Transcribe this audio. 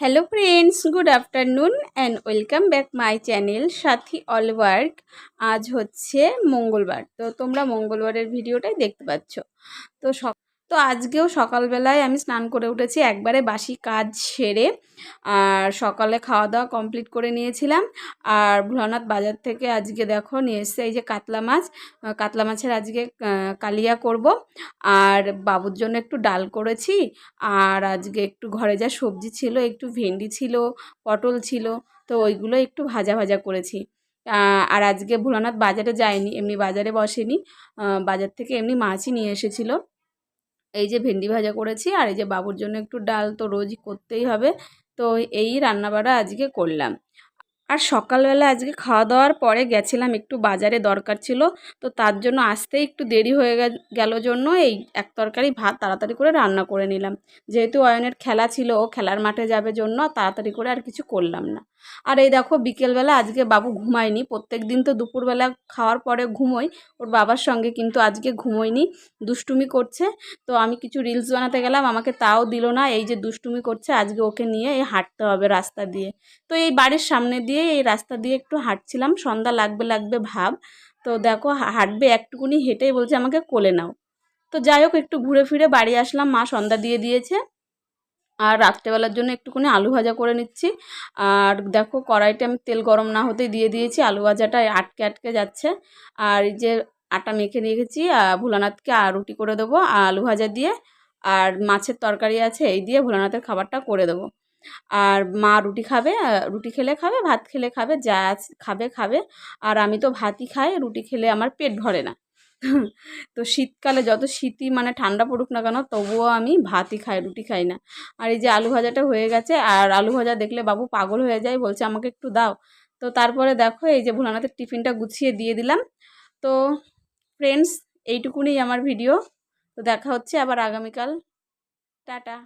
Hello friends good afternoon and welcome back my channel Sathi all work আজ হচ্ছে মঙ্গলবার। তো তোমরা মঙ্গলবারের ভিডিওটাই দেখতে পাচ্ছ। তো সক তো আজকেও সকালবেলায় আমি স্নান করে উঠেছি। একবারে বাসি কাজ সেরে আর সকালে খাওয়া দাওয়া কমপ্লিট করে নিয়েছিলাম। আর ভোলানাথ বাজার থেকে আজকে দেখো নিয়ে এসছে এই যে কাতলা মাছ। কাতলা মাছের আজকে কালিয়া করব। আর বাবুর জন্য একটু ডাল করেছি। আর আজকে একটু ঘরে যা সবজি ছিল, একটু ভেন্ডি ছিল, পটল ছিল, তো ওইগুলো একটু ভাজা ভাজা করেছি। আর আজকে ভোলানাথ বাজারে যায়নি, এমনি বাজারে বসেনি। বাজার থেকে এমনি মাছই নিয়ে এসেছিল। এই যে ভেন্ডি ভাজা করেছি আর এই যে বাবুর জন্য একটু ডাল তো রোজ করতেই হবে। তো এই রান্নাবাড়া আজকে করলাম। আর সকালবেলা আজকে খাওয়া দাওয়ার পরে গেছিলাম, একটু বাজারে দরকার ছিল। তো তার জন্য আসতে একটু দেরি হয়ে গেল জন্য এই এক তরকারি ভাত তাড়াতাড়ি করে রান্না করে নিলাম। যেহেতু অয়নের খেলা ছিল, ও খেলার মাঠে যাবে জন্য তাড়াতাড়ি করে আর কিছু করলাম না। আর এই দেখো বিকেলবেলা আজকে বাবু ঘুমায়নি প্রত্যেক দিন তো দুপুরবেলা খাওয়ার পরে ঘুমোই, ওর বাবার সঙ্গে কিন্তু আজকে ঘুমোয়নি, দুষ্টুমি করছে, তো আমি কিছু রিলস বানাতে গেলাম, আমাকে তাও দিল না, এই যে দুষ্টুমি করছে, আজকে ওকে নিয়ে এই হাঁটতে হবে রাস্তা দিয়ে। তো এই বাড়ির সামনে দিয়ে এই রাস্তা দিয়ে একটু হাঁটছিলাম, সন্ধ্যা লাগবে লাগবে ভাব, তো দেখো হাঁটবে একটুকুনি, হেঁটেই বলছে আমাকে কোলে নাও। তো যাই হোক, একটু ঘুরে ফিরে বাড়ি আসলাম, মা সন্ধ্যা দিয়ে দিয়েছে। আর রাত্রেবেলার জন্য একটুখানি আলু ভাজা করে নিচ্ছি। আর দেখো কড়াইতে আমি তেল গরম না হতেই দিয়ে দিয়েছি। আলু ভাজাটা আটকে আটকে যাচ্ছে। আর এই যে আটা মেখে রেখেছি আহ, ভোলানাথকে আর রুটি করে দেবো আলু ভাজা দিয়ে। আর মাছের তরকারি আছে এই দিয়ে ভোলানাথের খাবারটা করে দেবো। আর মা রুটি খাবে রুটি খেলে খাবে ভাত খেলে খাবে যা খাবে খাবে। আর আমি তো ভাতই খাই রুটি খেলে আমার পেট ভরে না। তো শীতকালে যত শীতই মানে ঠান্ডা পড়ুক না কেন, তবুও আমি ভাতই খাই, রুটি খাই না। আর এই যে আলু ভাজাটা হয়ে গেছে, আর আলু ভাজা দেখলে বাবু পাগল হয়ে যায়, বলছে আমাকে একটু দাও। তো তারপরে দেখো, এই যে ভোলানাথের টিফিনটা গুছিয়ে দিয়ে দিলাম। তো ফ্রেন্ডস এইটুকুনি আমার ভিডিও তো দেখা হচ্ছে আবার আগামীকাল। টাটা।